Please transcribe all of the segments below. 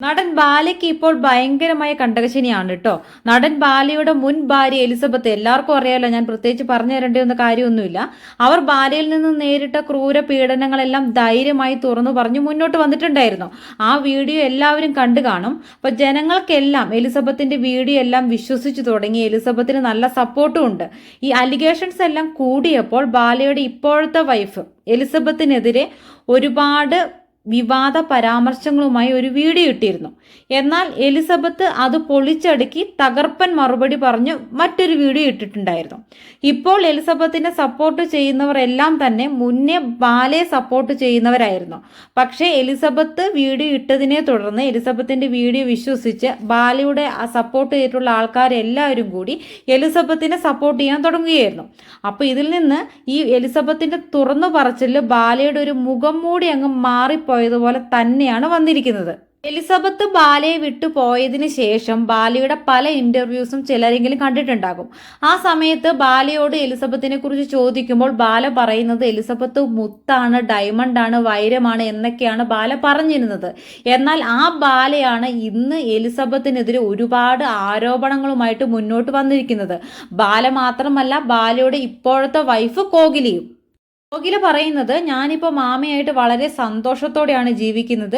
നടൻ ബാലയ്ക്ക് ഇപ്പോൾ ഭയങ്കരമായ കണ്ടകശനിയാണ് കേട്ടോ. നടൻ ബാലയുടെ മുൻ ഭാര്യ എലിസബത്ത് എല്ലാവർക്കും അറിയാലോ ഞാൻ പ്രത്യേകിച്ച് പറഞ്ഞു തരേണ്ടിയൊന്ന കാര്യമൊന്നുമില്ല. അവർ ബാലയിൽ നിന്ന് നേരിട്ട ക്രൂര പീഡനങ്ങളെല്ലാം ധൈര്യമായി തുറന്നു പറഞ്ഞു മുന്നോട്ട് വന്നിട്ടുണ്ടായിരുന്നു. ആ വീഡിയോ എല്ലാവരും കണ്ടു കാണും. അപ്പൊ ജനങ്ങൾക്കെല്ലാം എലിസബത്തിന്റെ വീഡിയോ എല്ലാം വിശ്വസിച്ചു തുടങ്ങി. എലിസബത്തിന് നല്ല സപ്പോർട്ടും ഉണ്ട്. ഈ അലിഗേഷൻസ് എല്ലാം കൂടിയപ്പോൾ ബാലയുടെ ഇപ്പോഴത്തെ വൈഫ് എലിസബത്തിനെതിരെ ഒരുപാട് വിവാദ പരാമർശങ്ങളുമായി ഒരു വീഡിയോ ഇട്ടിരുന്നു. എന്നാൽ എലിസബത്ത് അത് പൊളിച്ചടുക്കി തകർപ്പൻ മറുപടി പറഞ്ഞു മറ്റൊരു വീഡിയോ ഇട്ടിട്ടുണ്ടായിരുന്നു. ഇപ്പോൾ എലിസബത്തിനെ സപ്പോർട്ട് ചെയ്യുന്നവരെല്ലാം തന്നെ മുന്നേ ബാലയെ സപ്പോർട്ട് ചെയ്യുന്നവരായിരുന്നു. പക്ഷേ എലിസബത്ത് വീഡിയോ ഇട്ടതിനെ തുടർന്ന് എലിസബത്തിന്റെ വീഡിയോ വിശ്വസിച്ച് ബാലയുടെ സപ്പോർട്ട് ചെയ്തിട്ടുള്ള ആൾക്കാരെല്ലാവരും കൂടി എലിസബത്തിനെ സപ്പോർട്ട് ചെയ്യാൻ തുടങ്ങുകയായിരുന്നു. അപ്പോൾ ഇതിൽ നിന്ന് ഈ എലിസബത്തിന്റെ തുറന്നു പറച്ചിൽ ബാലയുടെ ഒരു മുഖം മൂടി അങ്ങ് മാറിപ്പോയതുപോലെ തന്നെയാണ് വന്നിരിക്കുന്നത്. എലിസബത്ത് ബാലയെ വിട്ടു പോയതിന് ശേഷം ബാലയുടെ പല ഇന്റർവ്യൂസും ചിലരെങ്കിലും കണ്ടിട്ടുണ്ടാകും. ആ സമയത്ത് ബാലയോട് എലിസബത്തിനെ കുറിച്ച് ചോദിക്കുമ്പോൾ ബാല പറയുന്നത് എലിസബത്ത് മുത്താണ് ഡയമണ്ട് ആണ് വൈരമാണ് എന്നൊക്കെയാണ് ബാല പറഞ്ഞിരുന്നത്. എന്നാൽ ആ ബാലയാണ് ഇന്ന് എലിസബത്തിനെതിരെ ഒരുപാട് ആരോപണങ്ങളുമായിട്ട് മുന്നോട്ട് വന്നിരിക്കുന്നത്. ബാല മാത്രമല്ല ബാലയുടെ ഇപ്പോഴത്തെ വൈഫ് കോകിലിയും കോകില പറയുന്നത് ഞാനിപ്പോൾ മാമയായിട്ട് വളരെ സന്തോഷത്തോടെയാണ് ജീവിക്കുന്നത്.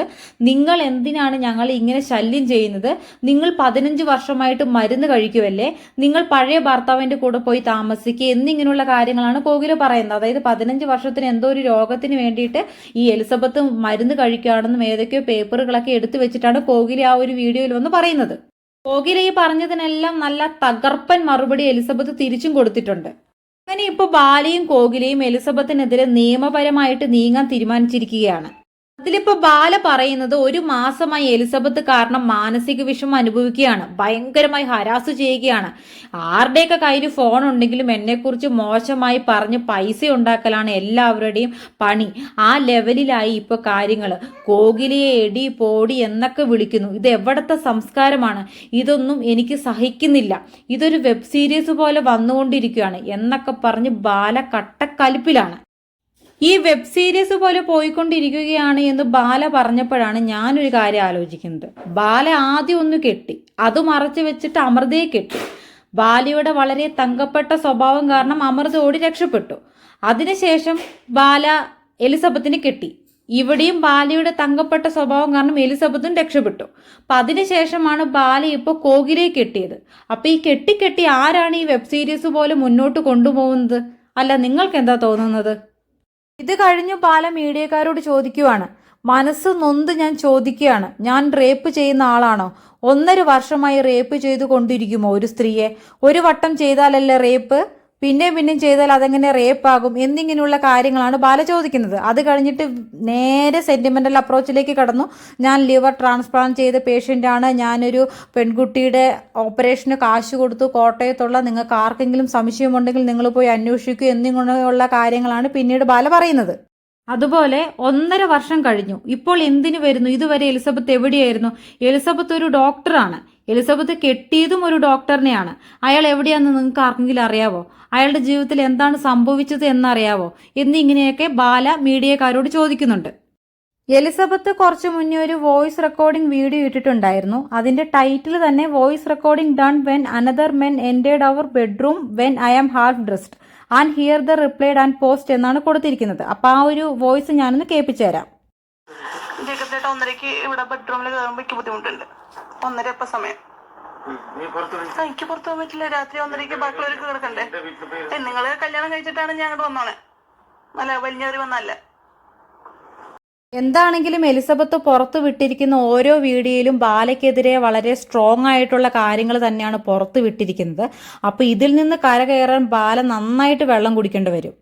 നിങ്ങൾ എന്തിനാണ് ഞങ്ങൾ ഇങ്ങനെ ശല്യം ചെയ്യുന്നത്? നിങ്ങൾ പതിനഞ്ച് വർഷമായിട്ട് മരുന്ന് കഴിക്കുമല്ലേ നിങ്ങൾ പഴയ ഭർത്താവിന്റെ കൂടെ പോയി താമസിക്കുക എന്നിങ്ങനെയുള്ള കാര്യങ്ങളാണ് കോകില പറയുന്നത്. അതായത് പതിനഞ്ച് വർഷത്തിന് എന്തോ ഒരു രോഗത്തിന് വേണ്ടിയിട്ട് ഈ എലിസബത്ത് മരുന്ന് കഴിക്കുകയാണെന്നും ഏതൊക്കെയോ പേപ്പറുകളൊക്കെ എടുത്തു വെച്ചിട്ടാണ് കോകില ആ ഒരു വീഡിയോയിൽ വന്ന് പറയുന്നത്. കോകില ഈ പറഞ്ഞതിനെല്ലാം നല്ല തകർപ്പൻ മറുപടി എലിസബത്ത് തിരിച്ചും കൊടുത്തിട്ടുണ്ട്. അങ്ങനെ ഇപ്പോൾ ബാലിയും കോകിലയും എലിസബത്തിനെതിരെ നിയമപരമായിട്ട് നീങ്ങാൻ തീരുമാനിച്ചിരിക്കുകയാണ്. അതിലിപ്പോ ബാല പറയുന്നത് ഒരു മാസമായി എലിസബത്ത് കാരണം മാനസിക വിഷമം അനുഭവിക്കുകയാണ്. ഭയങ്കരമായി ഹരാസ് ചെയ്യുകയാണ്. ആരുടെയൊക്കെ കയ്യിൽ ഫോൺ ഉണ്ടെങ്കിലും എന്നെക്കുറിച്ച് മോശമായി പറഞ്ഞ് പൈസ ഉണ്ടാക്കലാണ് എല്ലാവരുടെയും പണി. ആ ലെവലിലായി ഇപ്പൊ കാര്യങ്ങൾ കോകിലിയെ എടി പോടി എന്നൊക്കെ വിളിക്കുന്നു. ഇത് എവിടത്തെ സംസ്കാരമാണ്? ഇതൊന്നും എനിക്ക് സഹിക്കുന്നില്ല. ഇതൊരു വെബ് സീരീസ് പോലെ വന്നുകൊണ്ടിരിക്കുകയാണ് എന്നൊക്കെ പറഞ്ഞ് ബാല കട്ടക്കലിപ്പിലാണ്. ഈ വെബ് സീരീസ് പോലെ പോയിക്കൊണ്ടിരിക്കുകയാണ് എന്ന് ബാല പറഞ്ഞപ്പോഴാണ് ഞാനൊരു കാര്യം ആലോചിക്കുന്നത്. ബാല ആദ്യം ഒന്ന് കെട്ടി. അത് മറച്ചു വെച്ചിട്ട് അമൃതയെ കെട്ടി. ബാലയുടെ വളരെ തങ്കപ്പെട്ട സ്വഭാവം കാരണം അമൃത ഓടി രക്ഷപ്പെട്ടു. അതിനുശേഷം ബാല എലിസബത്തിനെ കെട്ടി. ഇവിടെയും ബാലയുടെ തങ്കപ്പെട്ട സ്വഭാവം കാരണം എലിസബത്തും രക്ഷപ്പെട്ടു. അപ്പൊ അതിനുശേഷമാണ് ബാല ഇപ്പോൾ കോകിലെ കെട്ടിയത്. അപ്പൊ ഈ കെട്ടിക്കെട്ടി കെട്ടി ആരാണ് ഈ വെബ് സീരീസ് പോലെ മുന്നോട്ട് കൊണ്ടുപോകുന്നത്? അല്ല നിങ്ങൾക്ക് എന്താ തോന്നുന്നത്? ഇത് കഴിഞ്ഞു പാല മീഡിയക്കാരോട് ചോദിക്കുവാണ്. മനസ്സ് നൊന്ത് ഞാൻ ചോദിക്കുകയാണ്. ഞാൻ റേപ്പ് ചെയ്യുന്ന ആളാണോ? ഒന്നര വർഷമായി റേപ്പ് ചെയ്തു കൊണ്ടിരിക്കുമോ ഒരു സ്ത്രീയെ? ഒരു വട്ടം ചെയ്താലല്ലേ റേപ്പ്? പിന്നെയും പിന്നെയും ചെയ്താൽ അതെങ്ങനെ റേപ്പാകും എന്നിങ്ങനെയുള്ള കാര്യങ്ങളാണ് ബാല ചോദിക്കുന്നത്. അത് കഴിഞ്ഞിട്ട് നേരെ സെന്റിമെന്റൽ അപ്രോച്ചിലേക്ക് കടന്നു. ഞാൻ ലിവർ ട്രാൻസ്പ്ലാന്റ് ചെയ്ത പേഷ്യന്റാണ് ഞാനൊരു പെൺകുട്ടിയുടെ ഓപ്പറേഷന് കാശ് കൊടുത്തു. കോട്ടയത്തുള്ള നിങ്ങൾക്ക് ആർക്കെങ്കിലും സംശയമുണ്ടെങ്കിൽ നിങ്ങൾ പോയി അന്വേഷിക്കൂ എന്നിങ്ങനെയുള്ള കാര്യങ്ങളാണ് പിന്നീട് ബാല പറയുന്നത്. അതുപോലെ ഒന്നര വർഷം കഴിഞ്ഞു. ഇപ്പോൾ എന്തിനു വരുന്നു? ഇതുവരെ എലിസബത്ത് എവിടെയായിരുന്നു? എലിസബത്ത് ഒരു ഡോക്ടറാണ് എലിസബത്ത് കെട്ടിയതും ഒരു ഡോക്ടറിനെയാണ്. അയാൾ എവിടെയാണെന്ന് നിങ്ങൾക്ക് ആർക്കെങ്കിലും അറിയാവോ? അയാളുടെ ജീവിതത്തിൽ എന്താണ് സംഭവിച്ചത് എന്നറിയാവോ? എന്നിങ്ങനെയൊക്കെ ബാല മീഡിയക്കാരോട് ചോദിക്കുന്നുണ്ട്. എലിസബത്ത് കുറച്ചു മുന്നേ ഒരു വോയിസ് റെക്കോർഡിംഗ് വീഡിയോ ഇട്ടിട്ടുണ്ടായിരുന്നു. അതിന്റെ ടൈറ്റിൽ തന്നെ voice recording done when another men entered our bedroom when I am half dressed. And here the replied and post എന്നാണ് കൊടുത്തിരിക്കുന്നത്. അപ്പൊ ആ ഒരു വോയിസ് ഞാനൊന്ന് കേൾപ്പിച്ചു തരാം ഒന്നരക്ക് ഇവിടെ ബെഡ്റൂമിൽ കയറുമ്പോൾ ബുദ്ധിമുട്ടുണ്ട്. ഒന്നര ഇപ്പൊ സമയം എനിക്ക് പുറത്തു പോകാൻ പറ്റില്ല. രാത്രി ഒന്നരക്ക് ബാക്കിയുള്ളവർക്ക് കിടക്കണ്ടേ? നിങ്ങൾ കല്യാണം കഴിച്ചിട്ടാണ് ഞാൻ അങ്ങോട്ട് വന്നോണെ. അല്ല വലിഞ്ഞേറി വന്നല്ല എന്താണെങ്കിലും എലിസബത്ത് പുറത്തു വിട്ടിരിക്കുന്ന ഓരോ വീഡിയോയിലും ബാലയ്ക്കെതിരെ വളരെ സ്ട്രോങ് ആയിട്ടുള്ള കാര്യങ്ങൾ തന്നെയാണ് പുറത്തു വിട്ടിരിക്കുന്നത്. അപ്പോൾ ഇതിൽ നിന്ന് കരകയറാൻ ബാല നന്നായിട്ട് വെള്ളം കുടിക്കേണ്ടി വരും.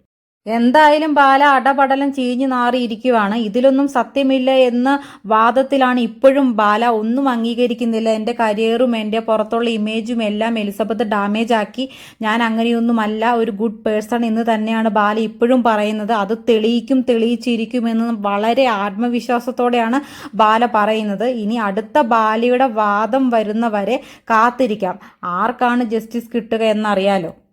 എന്തായാലും ബാല അടപടലം ചീഞ്ഞു നാറിയിരിക്കുവാണ്. ഇതിലൊന്നും സത്യമില്ല എന്ന വാദത്തിലാണ് ഇപ്പോഴും ബാല ഒന്നും അംഗീകരിക്കുന്നില്ല. എന്റെ കരിയറും എന്റെ പുറത്തുള്ള ഇമേജും എല്ലാം എലിസബത്ത് ഡാമേജ് ആക്കി. ഞാൻ അങ്ങനെയൊന്നുമല്ല ഒരു ഗുഡ് പേഴ്സൺ എന്ന് തന്നെയാണ് ബാല ഇപ്പോഴും പറയുന്നത്. അത് തെളിയിക്കും തെളിയിച്ചിരിക്കുമെന്ന് വളരെ ആത്മവിശ്വാസത്തോടെയാണ് ബാല പറയുന്നത്. ഇനി അടുത്ത ബാലയുടെ വാദം വരുന്നവരെ കാത്തിരിക്കാം. ആർക്കാണ് ജസ്റ്റിസ് കിട്ടുക എന്നറിയാലോ?